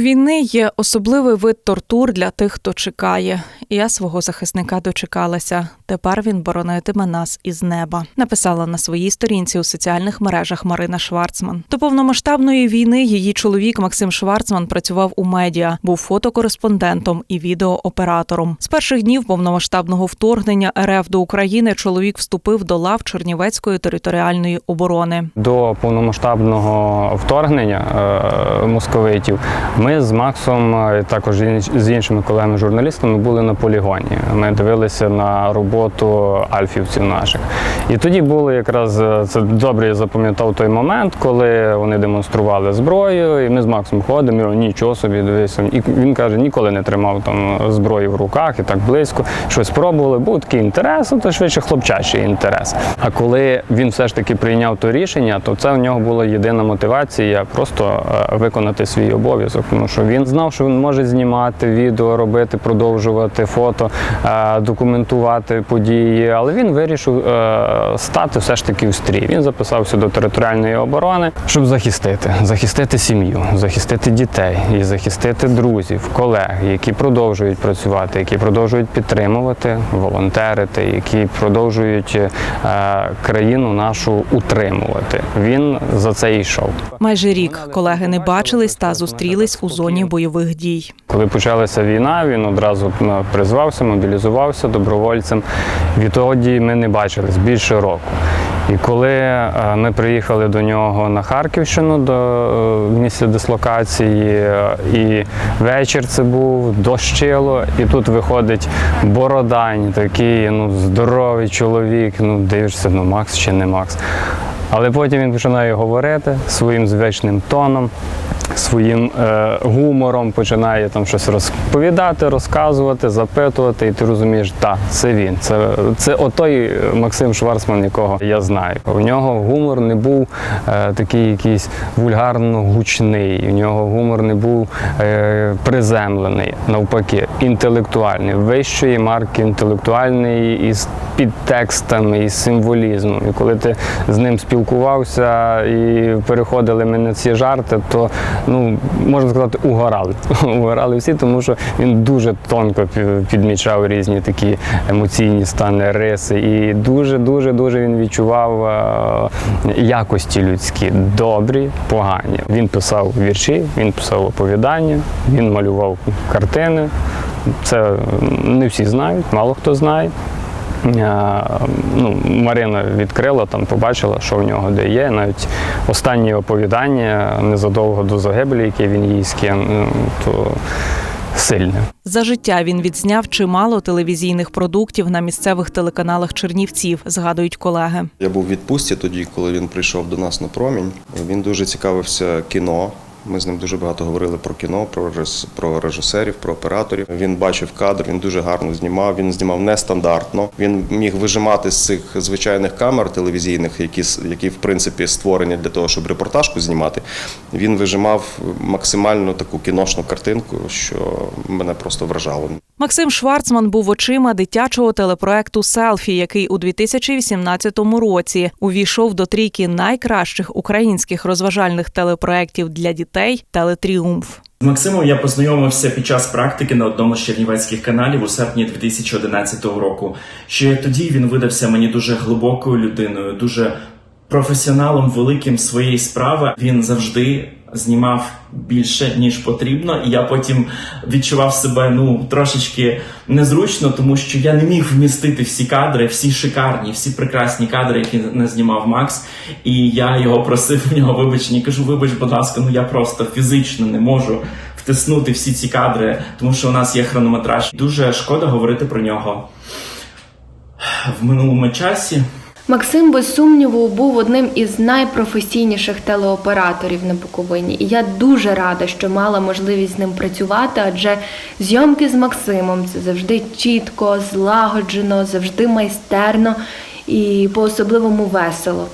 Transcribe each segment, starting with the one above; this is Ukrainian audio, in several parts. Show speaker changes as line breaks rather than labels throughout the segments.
війни є особливий вид тортур для тих, хто чекає. Я свого захисника дочекалася. Тепер він боронитиме нас із неба. Написала на своїй сторінці у соціальних мережах Марина Шварцман. До повномасштабної війни її чоловік Максим Шварцман працював у медіа, був фотокореспондентом і відеооператором. З перших днів повномасштабного вторгнення РФ до України чоловік вступив до лав Чернівецької територіальної оборони.
До повномасштабного вторгнення е, московитів ми з Максом, е, також з іншими колегами-журналістами, були на полігоні. Ми дивилися на роботу альфівців наших. І тоді було якраз е, це добре я запам'ятав той момент, коли вони демонстрували зброю, і ми з Максом ходимо, і нічого собі дивися. І він каже, ніколи не тримав там зброю в руках і так близько. Щось спробували. Був такий інтерес, ну, то швидше хлопчачий інтерес. А коли він все ж таки прийняв то рішення, то це в нього була єдина мотивація просто е, виконати свій обов'язок. Тому що він знав, що він може знімати відео, робити, продовжувати фото, е, документувати події. Але він вирішив е, стати все ж таки в стрій. Він записався до територіальної оборони, щоб захистити, захистити сім'ю, захистити дітей і захистити друзів, колег, які продовжують працювати, які продовжують підтримувати, волонтерити, які продовжують е, країну нашу утримувати. Він за це йшов.
Майже рік колеги не бачились та зустрілись у зоні бойових дій.
Коли почалася війна, він одразу призвався, мобілізувався добровольцем. Відтоді ми не бачились більше року. І коли е, ми приїхали до нього на Харківщину до е, місця дислокації, е, і вечір це був дощило, і тут виходить Бородань, такий ну, здоровий чоловік. Ну, дивишся, ну Макс чи не Макс. Але потім він починає говорити своїм звичним тоном, своїм е, гумором, починає там щось розповідати, розказувати, запитувати, і ти розумієш, так, це він. Це, це отой Максим Шварцман, якого я знаю. У нього гумор не був е, такий якийсь вульгарно гучний, у нього гумор не був е, приземлений, навпаки, інтелектуальний, вищої марки інтелектуальний із підтекстами, із символізмом. І коли ти з ним спілкувався і переходили ми на ці жарти, то ну можна сказати, угорали. Угорали всі, тому що він дуже тонко підмічав різні такі емоційні стани, риси, і дуже, дуже, дуже він відчував е, якості людські, добрі, погані. Він писав вірші, він писав оповідання, він малював картини. Це не всі знають, мало хто знає. Е, ну, Марина відкрила, там побачила, що в нього де є. Навіть останнє оповідання незадовго до загибелі, яке він їй скинув, ну, то сильне.
За життя він відзняв чимало телевізійних продуктів на місцевих телеканалах Чернівців, згадують колеги.
Я був у відпустці тоді, коли він прийшов до нас на промінь. Він дуже цікавився кіно. Ми з ним дуже багато говорили про кіно, про режис- режисерів, про операторів. Він бачив кадр, він дуже гарно знімав. Він знімав нестандартно. Він міг вижимати з цих звичайних камер телевізійних, які які в принципі створені для того, щоб репортажку знімати. Він вижимав максимально таку кіношну картинку, що мене просто вражало.
Максим Шварцман був очима дитячого телепроекту Селфі, який у 2018 році увійшов до трійки найкращих українських розважальних телепроектів для дітей Телетріумф.
З Максимом я познайомився під час практики на одному з чернівецьких каналів у серпні 2011 року. Ще тоді він видався мені дуже глибокою людиною, дуже професіоналом великим своєї справи. Він завжди знімав більше ніж потрібно, і я потім відчував себе ну трошечки незручно, тому що я не міг вмістити всі кадри, всі шикарні, всі прекрасні кадри, які не знімав Макс. І я його просив у нього вибачення. Кажу, вибач, будь ласка, ну я просто фізично не можу втиснути всі ці кадри, тому що у нас є хронометраж. Дуже шкода говорити про нього в минулому часі.
Максим, без сумніву, був одним із найпрофесійніших телеоператорів на Буковині, і я дуже рада, що мала можливість з ним працювати, адже зйомки з Максимом це завжди чітко, злагоджено, завжди майстерно і по-особливому весело.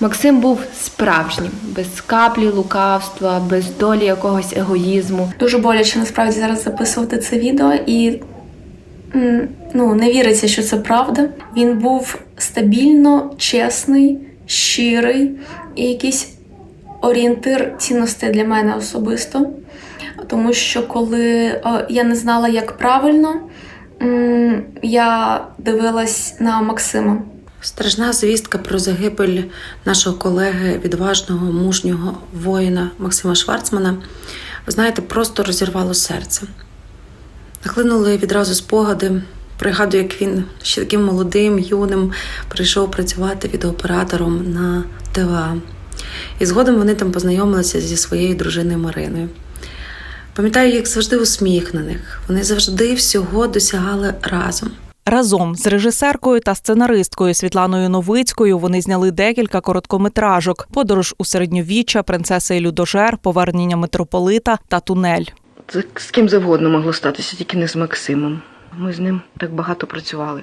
Максим був справжнім, без каплі лукавства, без долі якогось егоїзму.
Дуже боляче насправді зараз записувати це відео, і ну, не віриться, що це правда. Він був стабільно чесний, щирий і якийсь орієнтир цінностей для мене особисто. тому що коли я не знала, як правильно, я дивилась на Максима.
Страшна звістка про загибель нашого колеги, відважного, мужнього воїна Максима Шварцмана, знаєте, просто розірвало серце. Нахлинули відразу спогади. Пригадую, як він ще таким молодим, юним прийшов працювати відеооператором на ТВА. І згодом вони там познайомилися зі своєю дружиною Мариною. Пам'ятаю, як завжди усміхнених. Вони завжди всього досягали разом.
Разом з режисеркою та сценаристкою Світланою Новицькою вони зняли декілька короткометражок: подорож у середньовіччя, принцеса і людожер, повернення митрополита та тунель.
Це з ким завгодно могло статися, тільки не з Максимом. Ми з ним так багато працювали.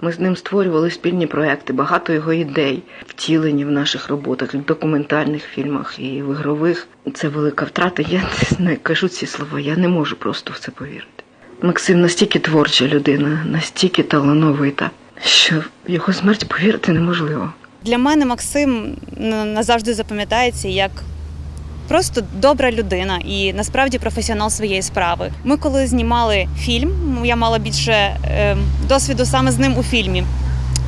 Ми з ним створювали спільні проекти, багато його ідей, втілені в наших роботах, в документальних фільмах і в ігрових. Це велика втрата. Я не кажу ці слова, я не можу просто в це повірити. Максим настільки творча людина, настільки талановита, що його смерть повірити неможливо.
Для мене Максим назавжди запам'ятається як просто добра людина і насправді професіонал своєї справи. Ми коли знімали фільм, я мала більше е, досвіду саме з ним у фільмі.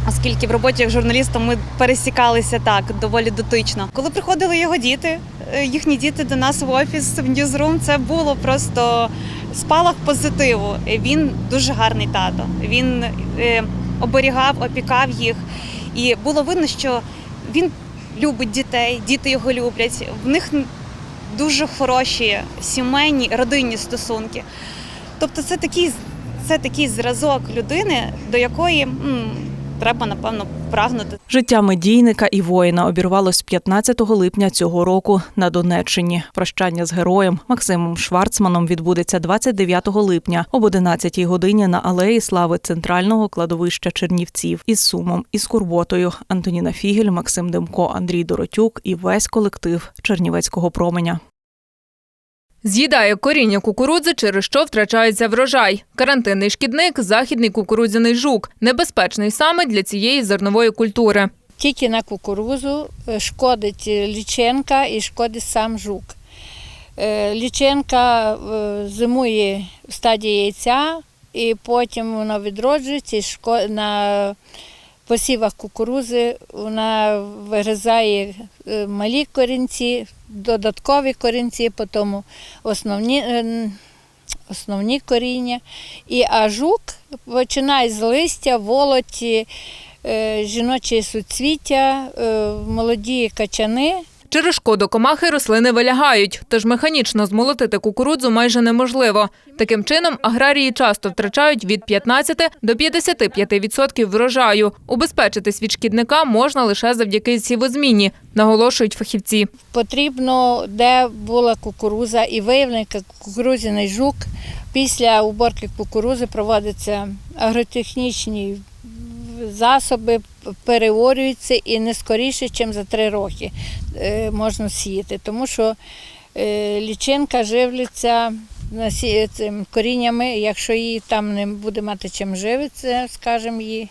Оскільки в роботі як журналістом ми пересікалися так доволі дотично. Коли приходили його діти, е, їхні діти до нас в офіс в ньюзрум, це було просто спалах позитиву. Він дуже гарний тато. Він е, оберігав, опікав їх. І було видно, що він любить дітей, діти його люблять. В них дуже хороші сімейні родинні стосунки. Тобто, це такий, це такий зразок людини, до якої м, треба напевно прагнути.
Життя медійника і воїна обірвалось 15 липня цього року на Донеччині. Прощання з героєм Максимом Шварцманом відбудеться 29 липня об 11 годині на алеї слави центрального кладовища Чернівців із сумом і скорботою. Антоніна Фігель, Максим Демко, Андрій Доротюк і весь колектив Чернівецького променя.
З'їдає коріння кукурудзи, через що втрачається врожай. Карантинний шкідник західний кукурудзяний жук, небезпечний саме для цієї зернової культури.
Тільки на кукурузу е, шкодить е, ліченка і шкодить сам жук. Е, Ліченка зимує в стадії яйця, і потім вона відроджується і на посівах кукурузи вона вигризає е, малі корінці, додаткові корінці, потім основні, е, основні коріння. І ажук починає з листя, волоті, е, жіночі суцвіття, молоді качани.
Через шкоду комахи рослини вилягають, тож механічно змолотити кукурудзу майже неможливо. Таким чином, аграрії часто втрачають від 15 до 55% врожаю. Убезпечитись від шкідника можна лише завдяки сівозміні, наголошують фахівці.
Потрібно, де була кукуруза і виявлений кукурудзяний жук. Після уборки кукурузи проводяться агротехнічні засоби, переорюються і не скоріше, ніж за три роки е, можна сіяти. Тому що е, лічинка живляться цим коріннями, якщо її там не буде мати чим живитися, скажімо, її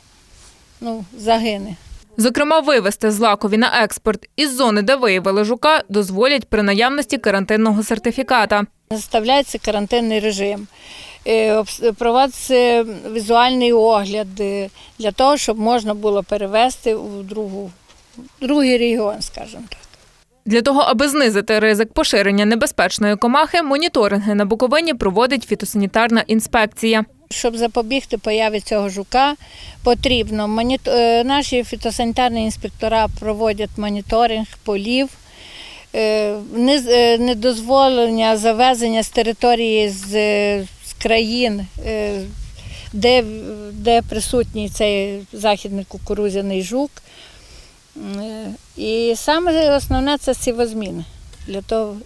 ну, загине.
Зокрема, вивезти злакові на експорт із зони, де виявили жука, дозволять при наявності карантинного сертифіката.
Заставляється карантинний режим. Е, Проводиться візуальний огляд для того, щоб можна було перевезти у другу, другий регіон, скажімо так.
Для того, аби знизити ризик поширення небезпечної комахи, моніторинги на Буковині проводить фітосанітарна інспекція.
Щоб запобігти появі цього жука, потрібно е, наші фітосанітарні інспектора проводять моніторинг полів, е, не- недозволення завезення з території з країн, е, де, де присутній цей західний кукурудзяний жук. Е, І саме основне це сівозміни. Для того,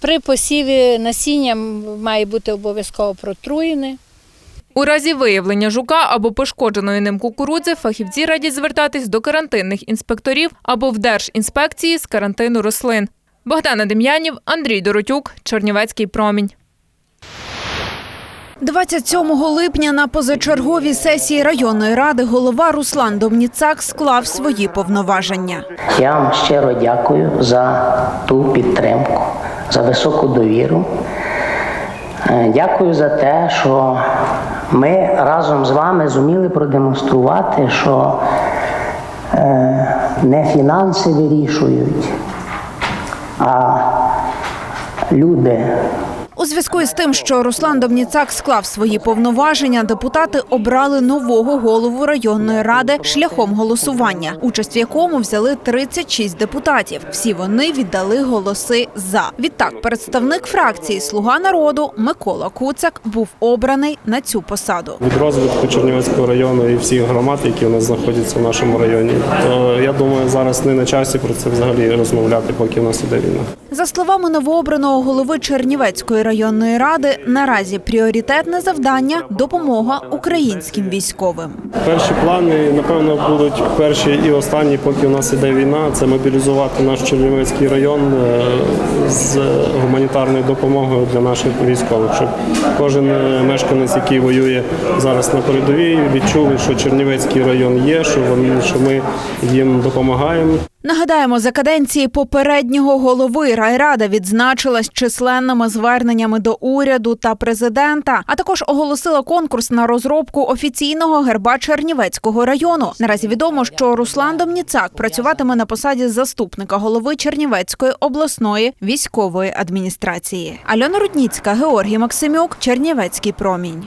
при посіві насіння має бути обов'язково протруєне.
У разі виявлення жука або пошкодженої ним кукурудзи фахівці радять звертатись до карантинних інспекторів або в Держінспекції з карантину рослин. Богдана Дем'янів, Андрій Доротюк, Чернівецький промінь.
27 липня на позачерговій сесії районної ради голова Руслан Домніцак склав свої повноваження.
Я вам щиро дякую за ту підтримку, за високу довіру, Е, Дякую за те, що ми разом з вами зуміли продемонструвати, що е, не фінанси вирішують, а люди.
У зв'язку із тим, що Руслан Домніцак склав свої повноваження, депутати обрали нового голову районної ради шляхом голосування, участь в якому взяли 36 депутатів. Всі вони віддали голоси за. Відтак, представник фракції Слуга народу Микола Куцак був обраний на цю посаду.
від розвитку Чернівецького району і всіх громад, які у нас знаходяться в нашому районі. То я думаю, зараз не на часі про це взагалі розмовляти, поки в нас іде війна.
За словами новообраного голови Чернівецької районної ради, наразі пріоритетне завдання допомога українським військовим.
Перші плани, напевно, будуть перші і останні, поки у нас іде війна. Це мобілізувати наш Чернівецький район е, з гуманітарною допомогою для наших військових, щоб кожен е, мешканець, який воює зараз на передовій, відчули, що Чернівецький район є, що вони що ми їм допомагаємо.
Нагадаємо, за каденції попереднього голови райрада відзначилась численними зверненнями до уряду та президента, а також оголосила конкурс на розробку офіційного герба Чернівецького району. Наразі відомо, що Руслан Домніцак працюватиме на посаді заступника голови Чернівецької обласної військової адміністрації. Альона Рудніцька, Георгій Максимюк, Чернівецький промінь.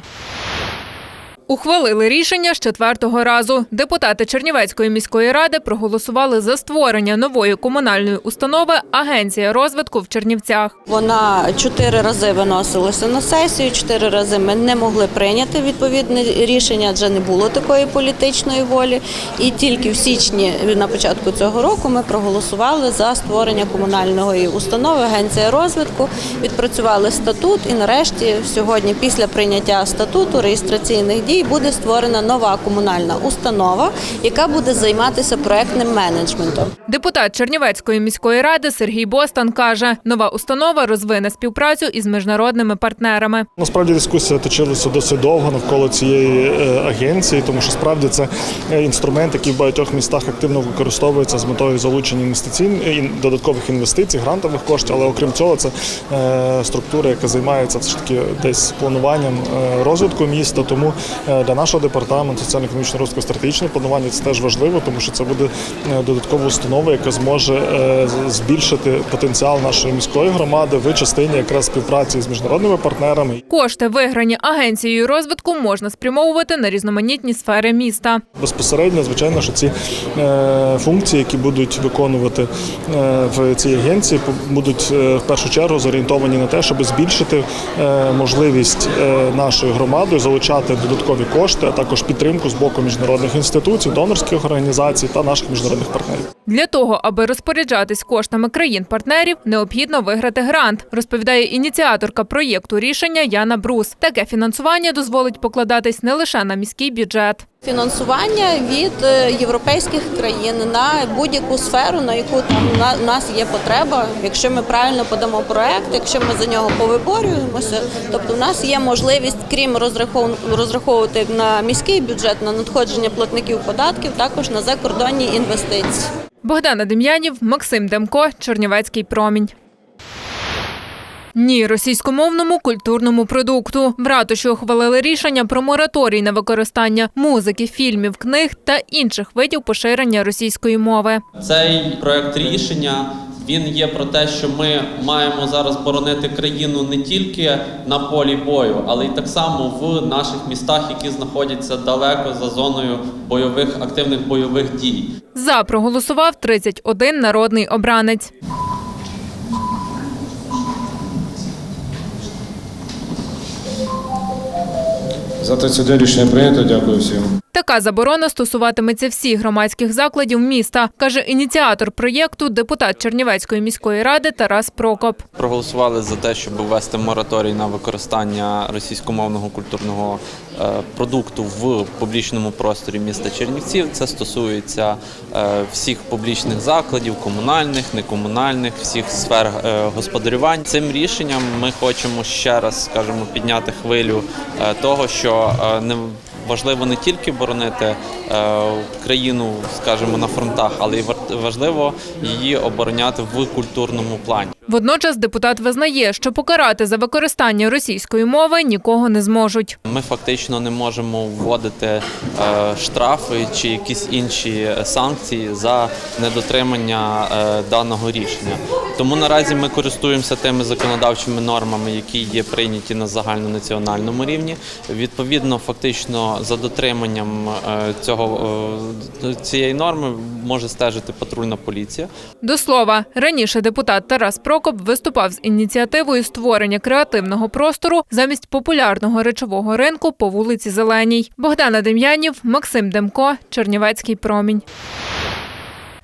Ухвалили рішення з четвертого разу. Депутати Чернівецької міської ради проголосували за створення нової комунальної установи Агенція розвитку в Чернівцях.
Вона чотири рази виносилася на сесію, чотири рази ми не могли прийняти відповідне рішення, адже не було такої політичної волі. І тільки в січні на початку цього року ми проголосували за створення комунальної установи Агенція розвитку, відпрацювали статут і нарешті сьогодні, після прийняття статуту реєстраційних дій, буде створена нова комунальна установа, яка буде займатися проектним менеджментом.
Депутат Чернівецької міської ради Сергій Бостан каже, нова установа розвине співпрацю із міжнародними партнерами.
Насправді дискусія точилася досить довго навколо цієї е, агенції, тому що справді це е, інструмент, який в багатьох містах активно використовується з метою залучення інвестиційних і додаткових інвестицій, грантових коштів. Але окрім цього, це е, структура, яка займається все ж таки десь плануванням е, розвитку міста. Тому е, для нашого департаменту соціально-економічного розвитку стратегічне планування це теж важливо, тому що це буде е, додаткова установа, яка зможе е, збільшити потенціал нашої міської громади в частині якраз співпраці з міжнародними партнерами.
Кошти, виграні агенцією розвитку, можна спрямовувати на різноманітні сфери міста.
Безпосередньо, звичайно, що ці е, функції, які будуть виконувати е, в цій агенції, будуть е, в першу чергу зорієнтовані на те, щоб збільшити е, можливість е, нашої громади залучати додаткові кошти, а також підтримку з боку міжнародних інституцій, донорських організацій та наших міжнародних партнерів.
Для того, аби розпоряджатись коштами країн-партнерів, необхідно виграти грант, розповідає ініціаторка проєкту рішення Яна Брус. Таке фінансування дозволить покладатись не лише на міський бюджет.
Фінансування від е, європейських країн на будь-яку сферу, на яку там у нас є потреба. Якщо ми правильно подамо проект, якщо ми за нього повиборюємося, тобто в нас є можливість, крім розрахов- розраховувати на міський бюджет, на надходження платників податків, також на закордонні інвестиції.
Богдана Дем'янів, Максим Демко, Чернівецький промінь. Ні, російськомовному культурному продукту. В ратуші ухвалили рішення про мораторій на використання музики, фільмів, книг та інших видів поширення російської мови.
Цей проект рішення він є про те, що ми маємо зараз боронити країну не тільки на полі бою, але й так само в наших містах, які знаходяться далеко за зоною бойових активних бойових дій.
За проголосував 31 народний обранець.
За 31 рішення прийнято. Дякую всім.
Така заборона стосуватиметься всіх громадських закладів міста, каже ініціатор проєкту, депутат Чернівецької міської ради Тарас Прокоп.
Проголосували за те, щоб ввести мораторій на використання російськомовного культурного е, продукту в публічному просторі міста Чернівців. Це стосується е, всіх публічних закладів, комунальних, некомунальних, всіх сфер е, господарювань. Цим рішенням ми хочемо ще раз, скажімо, підняти хвилю того, що е, не важливо не тільки боронити е, країну, скажімо, на фронтах, але й важливо її обороняти в культурному плані.
Водночас депутат визнає, що покарати за використання російської мови нікого не зможуть.
Ми фактично не можемо вводити е, штрафи чи якісь інші санкції за недотримання е, даного рішення. Тому наразі ми користуємося тими законодавчими нормами, які є прийняті на загальнонаціональному рівні. Відповідно, фактично за дотриманням е, цього цієї норми може стежити патрульна поліція.
До слова, раніше депутат Тарас Прокоп виступав з ініціативою створення креативного простору замість популярного речового ринку по вулиці Зеленій. Богдана Дем'янів, Максим Демко, Чернівецький промінь.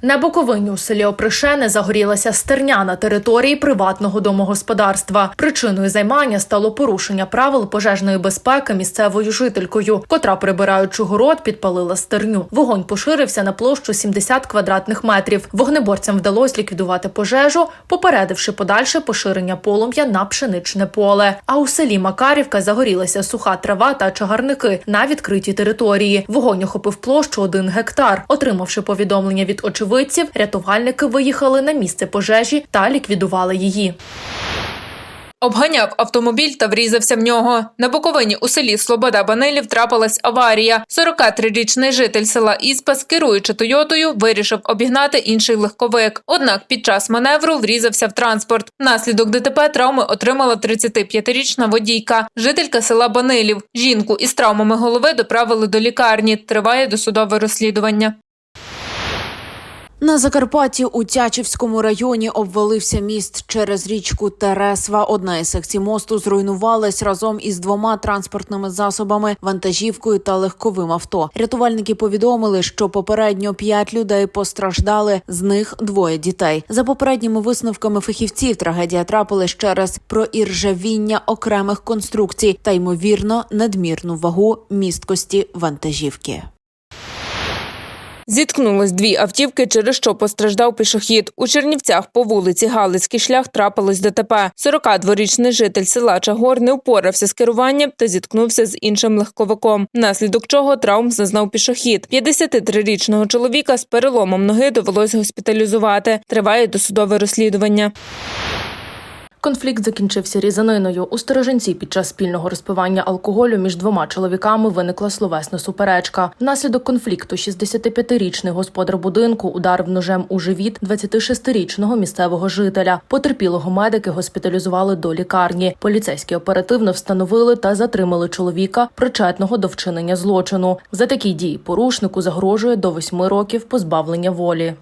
На Буковині у селі Опришене загорілася стерня на території приватного домогосподарства. Причиною займання стало порушення правил пожежної безпеки місцевою жителькою, котра, прибираючи город, підпалила стерню. Вогонь поширився на площу 70 квадратних метрів. Вогнеборцям вдалося ліквідувати пожежу, попередивши подальше поширення полум'я на пшеничне поле. А у селі Макарівка загорілася суха трава та чагарники на відкритій території. Вогонь охопив площу 1 гектар. Отримавши повідомлення від очевидців, рятувальники виїхали на місце пожежі та ліквідували її.
Обганяв автомобіль та врізався в нього. На Буковині у селі Слобода Банилів трапилась аварія. 43-річний житель села Іспас, керуючи Тойотою, вирішив обігнати інший легковик. Однак під час маневру врізався в транспорт. Внаслідок ДТП травми отримала 35-річна водійка, жителька села Банилів. Жінку із травмами голови доправили до лікарні. Триває досудове розслідування.
На Закарпатті у Тячівському районі обвалився міст через річку Тересва. Одна із секцій мосту зруйнувалась разом із двома транспортними засобами, вантажівкою та легковим авто. Рятувальники повідомили, що попередньо п'ять людей постраждали, з них двоє дітей. За попередніми висновками фахівців, трагедія трапилась через проіржавіння окремих конструкцій та ймовірно надмірну вагу місткості вантажівки.
Зіткнулись дві автівки, через що постраждав пішохід. У Чернівцях по вулиці Галицький шлях трапилось ДТП. 42-річний житель села Чагор не впорався з керуванням та зіткнувся з іншим легковиком, внаслідок чого травм зазнав пішохід. 53-річного чоловіка з переломом ноги довелось госпіталізувати. Триває досудове розслідування.
Конфлікт закінчився різаниною. У сторожинці під час спільного розпивання алкоголю між двома чоловіками виникла словесна суперечка. Внаслідок конфлікту 65-річний господар будинку ударив ножем у живіт 26-річного місцевого жителя. Потерпілого медики госпіталізували до лікарні. Поліцейські оперативно встановили та затримали чоловіка, причетного до вчинення злочину. За такі дії порушнику загрожує до восьми років позбавлення волі.